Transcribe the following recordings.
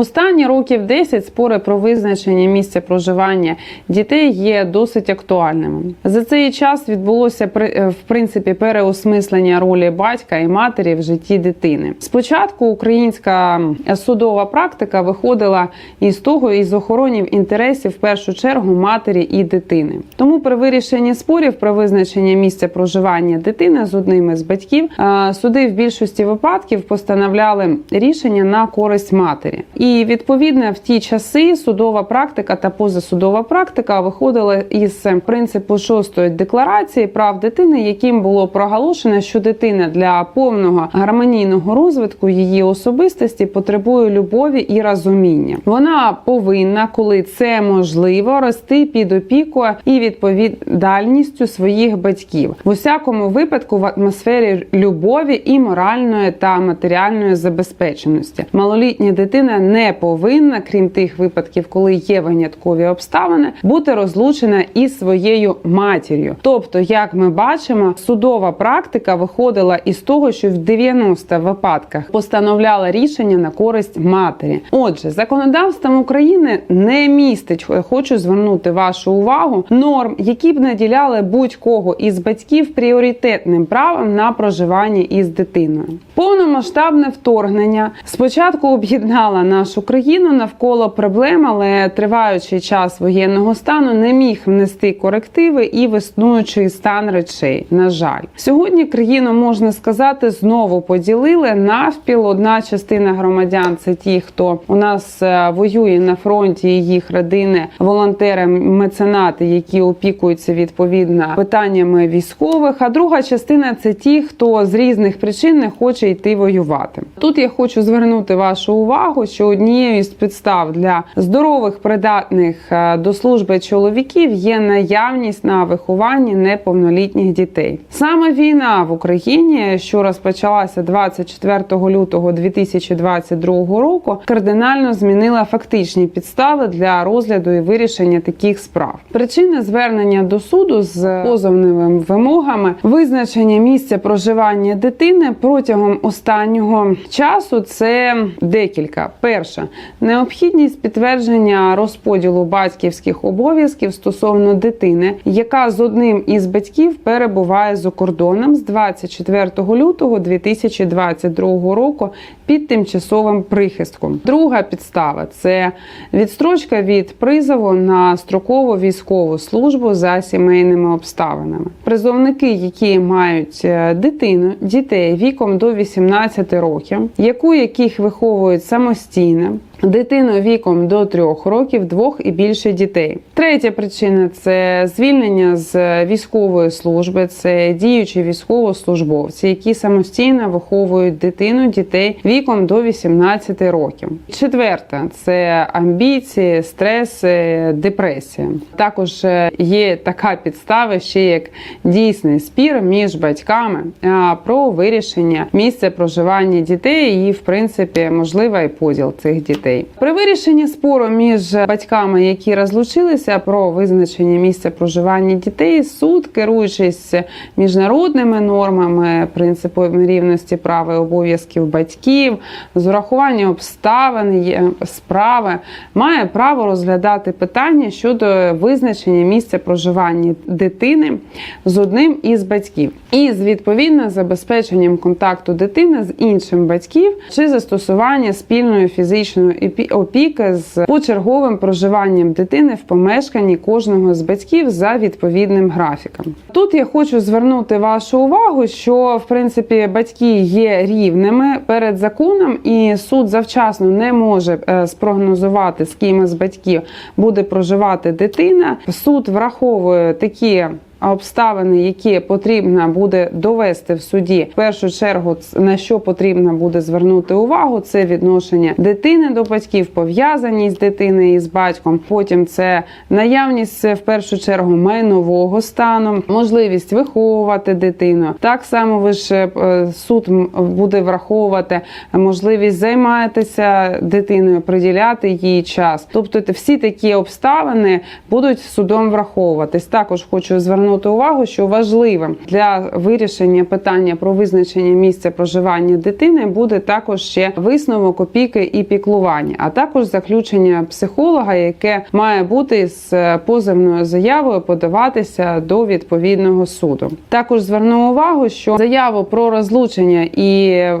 Останні років 10 спори про визначення місця проживання дітей є досить актуальними. За цей час відбулося е, в принципі переосмислення ролі батька і матері в житті дитини. Спочатку українська судова практика виходила із того, із охоронів інтересів в першу чергу матері і дитини. Тому при вирішенні спорів про визначення місця проживання дитини з одним із батьків е, суди в більшості випадків постановляли рішення на користь матері. І відповідно в ті часи судова практика та позасудова практика виходила із принципу шостої декларації прав дитини, яким було проголошено, що дитина для повного гармонійного розвитку її особистості потребує любові і розуміння. Вона повинна, коли це можливо, рости під опікою і відповідальністю своїх батьків в усякому випадку в атмосфері любові і моральної та матеріальної забезпеченості. Малолітня дитина не повинна, крім тих випадків, коли є виняткові обставини, бути розлучена із своєю матір'ю. Тобто, як ми бачимо, судова практика виходила із того, що в 90 випадках постановляла рішення на користь матері. Отже, законодавством України не містить, хочу звернути вашу увагу, норм, які б наділяли будь-кого із батьків пріоритетним правом на проживання із дитиною. Повномасштабне вторгнення спочатку об'єднала нашу країну навколо проблем, але триваючий час воєнного стану не міг внести корективи і в існуючий стан речей. На жаль, сьогодні країну можна сказати знову поділили навпіл. Одна частина громадян це ті, хто у нас е, воює на фронті, і їх родини, волонтери, меценати, які опікуються відповідно питаннями військових. А друга частина це ті, хто з різних причин не хоче йти воювати. Тут я хочу звернути вашу увагу, що однією із підстав для здорових придатних е, до служби чоловіків є наявність на вихованні неповнолітніх дітей. Саме війна в Україні, що розпочалася 24 лютого 2022 року, кардинально змінила фактичні підстави для розгляду і вирішення таких справ. Причини звернення до суду з позовними вимогами визначення місця проживання дитини протягом останнього часу це декілька. Перше необхідність підтвердження розподілу батьківських обов'язків стосовно дитини, яка з одним із батьків перебуває за кордоном з 24 лютого 2022 року під тимчасовим прихистком. Друга підстава це відстрочка від призову на строкову військову службу за сімейними обставинами. Призовники, які мають е, дитину, дітей віком до 18 років, яку яких виховують самостійно. Україна. Дитину віком до трьох років, двох і більше дітей. Третя причина це звільнення з військової служби. Це діючі військовослужбовці, які самостійно виховують дитину дітей віком до 18 років. Четверта це амбіції, стреси, депресія. Також е, є така підстава, ще як дійсний спір між батьками про вирішення місця проживання дітей і, в принципі, можливий поділ цих дітей. При вирішенні спору між батьками, які розлучилися про визначення місця проживання дітей, суд, керуючись міжнародними нормами, принципом рівності прав і обов'язків батьків, з урахуванням обставин справи, має право розглядати питання щодо визначення місця проживання дитини з одним із батьків, і з відповідно забезпеченням контакту дитини з іншим батьків чи застосування спільної фізичної опіки з почерговим проживанням дитини в помешканні кожного з батьків за відповідним графіком. Тут я хочу звернути вашу увагу, що в принципі батьки є рівними перед законом, і суд завчасно не може е, спрогнозувати, з ким із батьків буде проживати дитина. Суд враховує такі обставини, які потрібно буде довести в суді, в першу чергу на що потрібно буде звернути увагу, це відношення дитини до батьків, пов'язаність дитини із батьком. Потім це наявність в першу чергу майнового стану, можливість виховувати дитину. Так само ви ж е, суд буде враховувати можливість займатися дитиною, приділяти їй час. Тобто, всі такі обставини будуть судом враховуватись. Також хочу звернути звернути увагу, що важливим для вирішення питання про визначення місця проживання дитини буде також ще висновок опіки і піклування, а також заключення психолога, яке має бути з позовною заявою подаватися до відповідного суду. Також зверну увагу, що заяву про розлучення і е,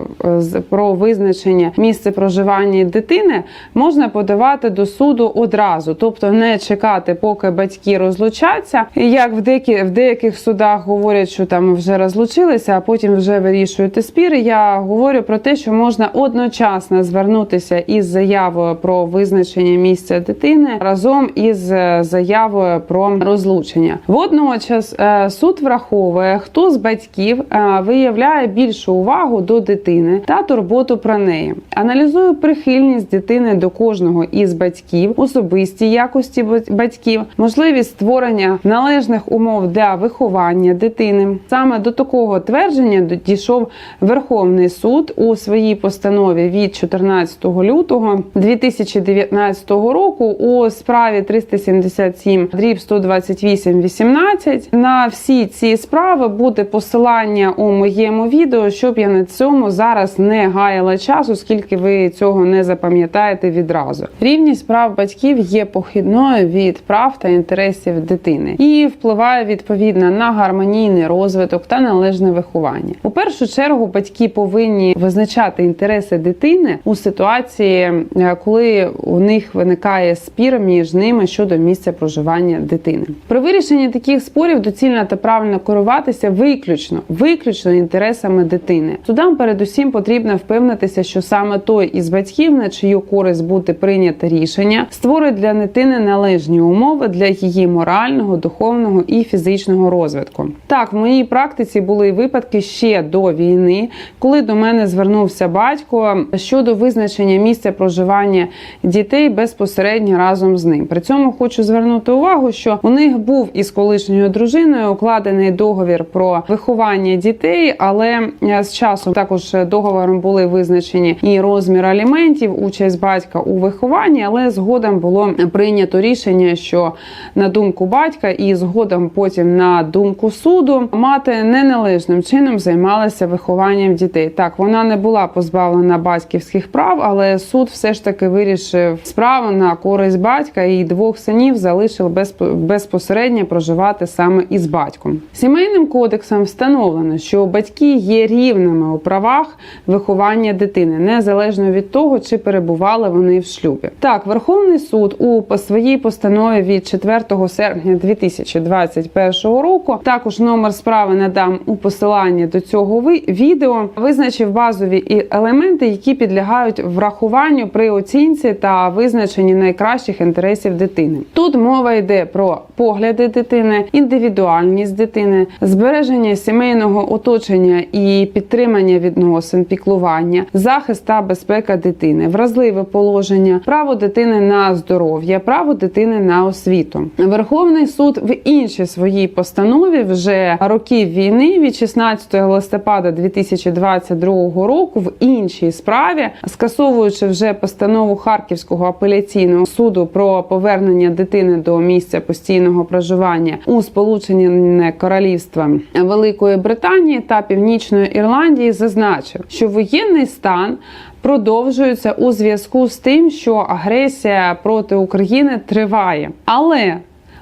про визначення місця проживання дитини можна подавати до суду одразу, тобто не чекати, поки батьки розлучаться. Як в деякі в деяких судах говорять, що там вже розлучилися, а потім вже вирішуєте спіри. Я говорю про те, що можна одночасно звернутися із заявою про визначення місця дитини разом із е, заявою про розлучення. Водночас е, суд враховує, хто з батьків е, виявляє більшу увагу до дитини та турботу про неї. Аналізує прихильність дитини до кожного із батьків, особисті якості батьків, можливість створення належних умов для виховання дитини. Саме до такого твердження дійшов Верховний суд у своїй постанові від 14 лютого 2019 року у справі 377 дріб 128 18. На всі ці справи буде посилання у моєму відео, щоб я на цьому зараз не гаяла час, оскільки ви цього не запам'ятаєте відразу. Рівність прав батьків є похідною від прав та інтересів дитини і впливає відповідно на гармонійний розвиток та належне виховання. У першу чергу батьки повинні визначати інтереси дитини у ситуації, е, коли у них виникає спір між ними щодо місця проживання дитини. При вирішенні таких спорів доцільно та правильно керуватися виключно виключно інтересами дитини. Судам передусім потрібно впевнитися, що саме той із батьків, на чию користь буде прийнято рішення, створить для дитини належні умови для її морального, духовного і фізичного розвитку. Так, в моїй практиці були випадки ще до війни, коли до мене звернувся батько щодо визначення місця проживання дітей безпосередньо разом з ним. При цьому хочу звернути увагу, що у них був із колишньою дружиною укладений договір про виховання дітей, але е, з часом також договором були визначені і розмір аліментів, участь батька у вихованні, але згодом було прийнято рішення, що на думку батька і згодом потім на думку суду мати неналежним чином займалася вихованням дітей. Так, вона не була позбавлена батьківських прав, але суд все ж таки вирішив справу на користь батька і двох синів залишив безп- безпосередньо проживати саме із батьком. Сімейним кодексом встановлено, що батьки є рівними у правах виховання дитини, незалежно від того, чи перебували вони в шлюбі. Так, Верховний суд у своїй постанові від 4 серпня 2021 року. Також номер справи надам у посиланні до цього відео. Визначив базові елементи, які підлягають врахуванню при оцінці та визначенні найкращих інтересів дитини. Тут мова йде про погляди дитини, індивідуальність дитини, збереження сімейного оточення і підтримання відносин, піклування, захист та безпека дитини, вразливе положення, право дитини на здоров'я, право дитини на освіту. Верховний суд в іншій своїй постанові вже років війни від 16 листопада 2022 року в іншій справі, скасовуючи вже постанову Харківського апеляційного суду про повернення дитини до місця постійного проживання у Сполучене Королівства Великої Британії та Північної Ірландії, зазначив, що воєнний стан продовжується у зв'язку з тим, що агресія проти України триває, але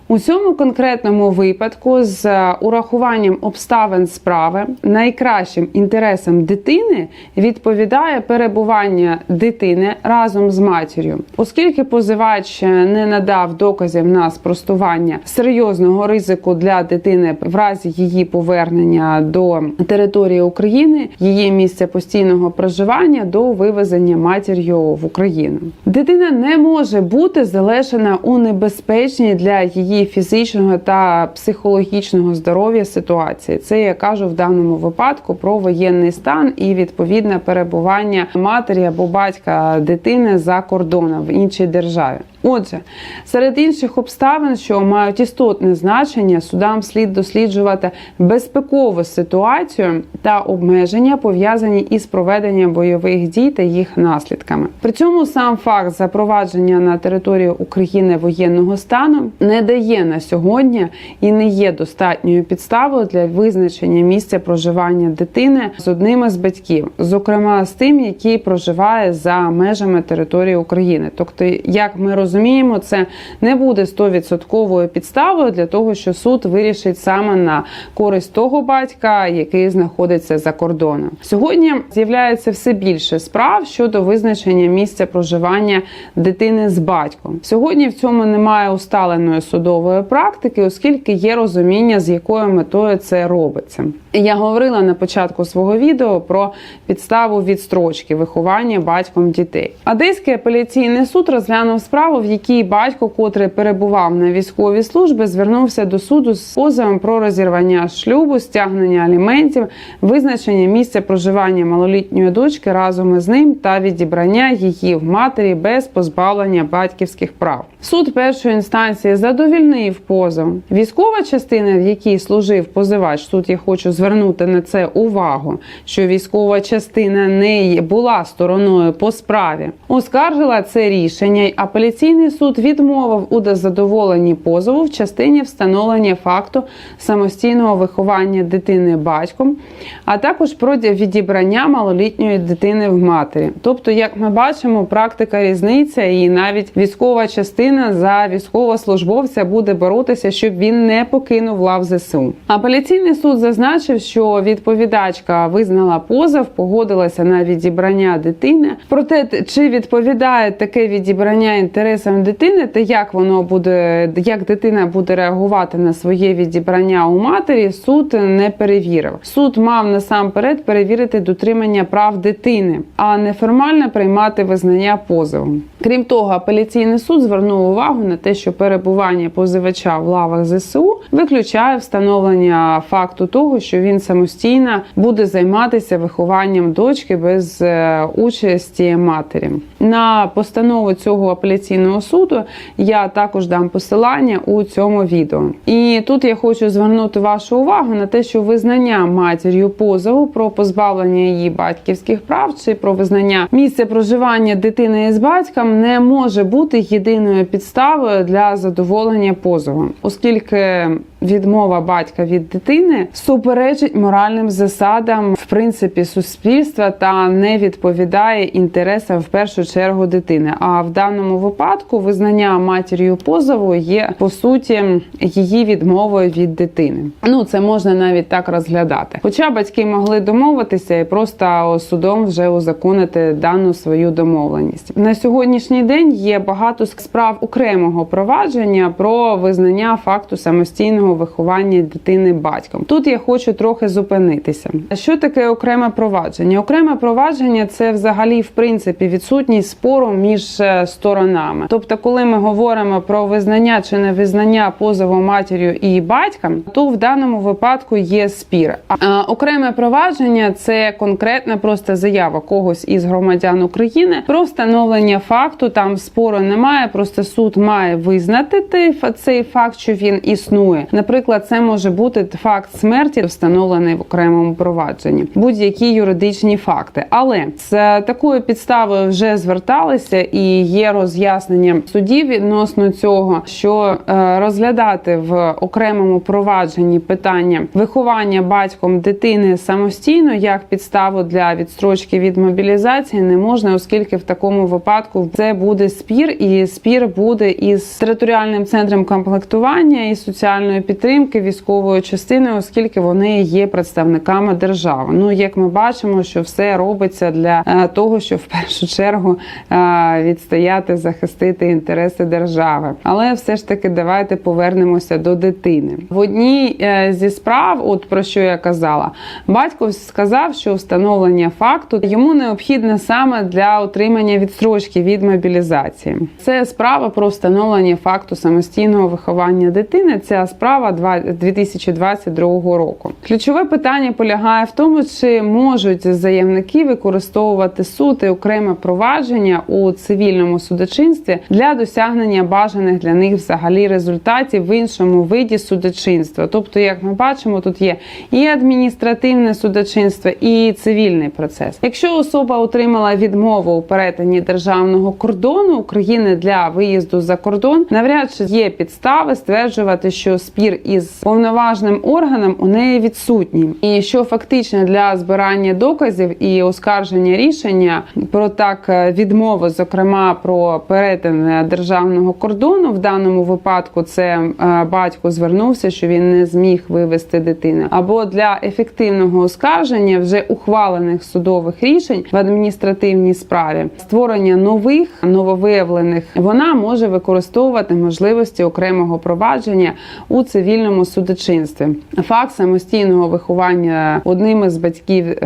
у цьому конкретному випадку з е, урахуванням обставин справи найкращим інтересам дитини відповідає перебування дитини разом з матір'ю, оскільки позивач не надав доказів на спростування серйозного ризику для дитини в разі її повернення до території України, її місця постійного проживання до вивезення матір'ю в Україну. Дитина не може бути залишена у небезпечній для її фізичного та психологічного здоров'я ситуації. Це я кажу в даному випадку про воєнний стан і відповідне перебування матері або батька дитини за кордоном в іншій державі. Отже, серед інших обставин, що мають істотне значення, судам слід досліджувати безпекову ситуацію та обмеження, пов'язані із проведенням бойових дій та їх наслідками. При цьому сам факт запровадження на території України воєнного стану не дає на сьогодні і не є достатньою підставою для визначення місця проживання дитини з одним із батьків, зокрема з тим, який проживає за межами території України. Тобто, як ми розуміємо, це не буде 100% підставою для того, що суд вирішить саме на користь того батька, який знаходиться за кордоном. Сьогодні з'являється все більше справ щодо визначення місця проживання дитини з батьком. Сьогодні в цьому немає усталеної судової практики, оскільки є розуміння, з якою метою це робиться. Я говорила на початку свого відео про підставу відстрочки виховання батьком дітей. Одеський апеляційний суд розглянув справу, в якій батько, котрий перебував на військовій службі, звернувся до суду з позовом про розірвання шлюбу, стягнення аліментів, визначення місця проживання малолітньої дочки разом із ним та відібрання її в матері без позбавлення батьківських прав. Суд першої інстанції задовільнив позов. Військова частина, в якій служив позивач, тут я хочу звернути на це увагу, що військова частина не була стороною по справі. Оскаржила це рішення. й Апеляційний суд відмовив у задоволенні позову в частині встановлення факту самостійного виховання дитини батьком, а також про відібрання малолітньої дитини в матері. Тобто, як ми бачимо, практика різниця, і навіть військова частина за військовослужбовця буде боротися, щоб він не покинув лав ЗСУ. Апеляційний суд зазначив, що відповідачка визнала позов, погодилася на відібрання дитини. Проте чи відповідає таке відібрання інтересам дитини, та як воно буде, як дитина буде реагувати на своє відібрання у матері, суд не перевірив. Суд мав насамперед перевірити дотримання прав дитини, а не формально приймати визнання позову. Крім того, апеляційний суд звернув увагу на те, що перебування позивача в лавах ЗСУ виключає встановлення факту того, що він самостійно буде займатися вихованням дочки без е, участі матері. На постанову цього апеляційного суду я також дам посилання у цьому відео. І тут я хочу звернути вашу увагу на те, що визнання матір'ю позову про позбавлення її батьківських прав чи про визнання місця проживання дитини із батьком не може бути єдиною підставою для задоволення позову, оскільки відмова батька від дитини суперечить моральним засадам в принципі суспільства та не відповідає інтересам в першу чергу дитини. А в даному випадку визнання матір'ю позову є по суті її відмовою від дитини. Ну це можна навіть так розглядати. Хоча батьки могли домовитися і просто судом вже узаконити дану свою домовленість. На сьогоднішній день є багато справ окремого провадження про визнання факту самостійного виховання дитини батьком. Тут я хочу трохи зупинитися. Що таке окреме провадження? Окреме провадження це взагалі в принципі відсутність спору між е, сторонами. Тобто, коли ми говоримо про визнання чи не визнання позову матір'ю і батькам, то в даному випадку є спір. А окреме провадження це конкретна просто заява когось із громадян України про встановлення факту. Там спору немає, просто суд має визнати цей факт, що він існує. Наприклад, це може бути факт смерті, встановлений в окремому провадженні, будь-які юридичні факти. Але з такою підставою вже зверталися і є роз'яснення судів відносно цього, що е, розглядати в окремому провадженні питання виховання батьком дитини самостійно як підставу для відстрочки від мобілізації не можна, оскільки в такому випадку це буде спір, і спір буде із територіальним центром комплектування і соціальної підтримки військової частини, оскільки вони є представниками держави. Ну як ми бачимо, що все робиться для е, того, щоб в першу чергу е, відстояти, захистити інтереси держави. Але все ж таки, давайте повернемося до дитини. В одній е, зі справ, от про що я казала, батько сказав, що встановлення факту йому необхідне саме для отримання відстрочки від мобілізації. Це справа про встановлення факту самостійного виховання дитини. Ця справа права два- 2022 року. Ключове питання полягає в тому, чи можуть заявники використовувати суд і окреме провадження у цивільному судочинстві для досягнення бажаних для них взагалі результатів в іншому виді судочинства. Тобто, як ми бачимо, тут є і адміністративне судочинство, і цивільний процес. Якщо особа отримала відмову у перетині державного кордону України для виїзду за кордон, навряд чи є підстави стверджувати, що спір із повноважним органом у неї відсутній, і що фактично для збирання доказів і оскарження рішення про так е, відмову, зокрема про перетин е, державного кордону, в даному випадку це е, батько звернувся, що він не зміг вивести дитину, або для ефективного оскарження вже ухвалених судових рішень в адміністративній справі, створення нових нововиявлених, вона може використовувати можливості окремого провадження у цивільному судочинстві. Факт самостійного виховання одним із батьків, е,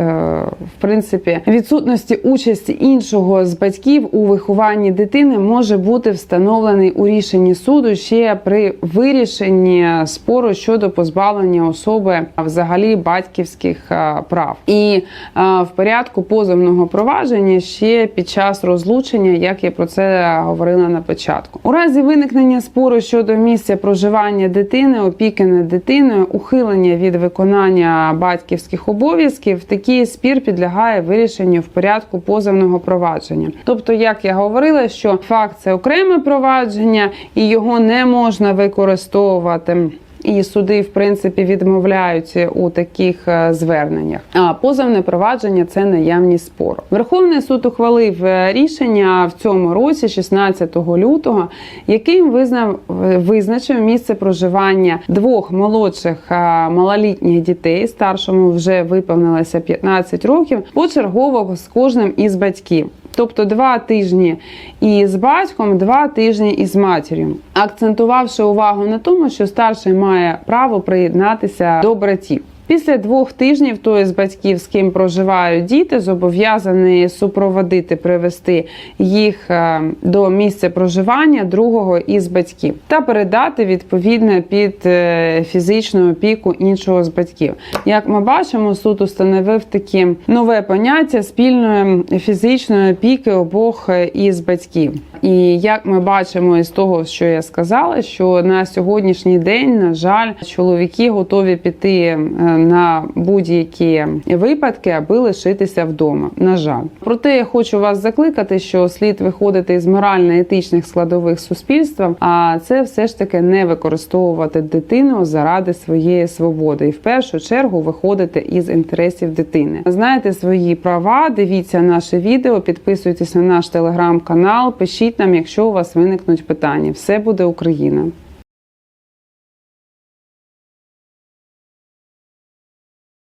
в принципі, відсутності участі іншого з батьків у вихованні дитини може бути встановлений у рішенні суду ще при вирішенні спору щодо позбавлення особи взагалі батьківських е, прав, і е, в порядку позовного провадження ще під час розлучення, як я про це говорила на початку. У разі виникнення спору щодо місця проживання дитини, опіки над дитиною, ухилення від виконання батьківських обов'язків, такий спір підлягає вирішенню в порядку позовного провадження. Тобто, як я говорила, що факт це окреме провадження, і його не можна використовувати. І суди, в принципі, відмовляються у таких е, зверненнях. А позовне провадження це наявність спору. Верховний суд ухвалив е, рішення в цьому році, 16 лютого, яким визнав визначив місце проживання двох молодших е, малолітніх дітей. Старшому вже виповнилося 15 років. Почергово з кожним із батьків. Тобто два тижні із батьком, два тижні із матір'ю, акцентувавши увагу на тому, що старший має право приєднатися до братів. Після двох тижнів той з батьків, з ким проживають діти, зобов'язаний супроводити, привести їх е, до місця проживання другого із батьків та передати відповідно під е, фізичну опіку іншого з батьків. Як ми бачимо, суд установив таке нове поняття спільної фізичної опіки обох е, із батьків. І як ми бачимо із того, що я сказала, що на сьогоднішній день, на жаль, чоловіки готові піти на будь-які випадки, аби лишитися вдома. На жаль, проте я хочу вас закликати, що слід виходити із морально-етичних складових суспільства, а це все ж таки не використовувати дитину заради своєї свободи, і в першу чергу виходити із інтересів дитини. Знаєте свої права, дивіться наше відео, підписуйтесь на наш телеграм-канал, пишіть нам, якщо у вас виникнуть питання. Все буде Україна.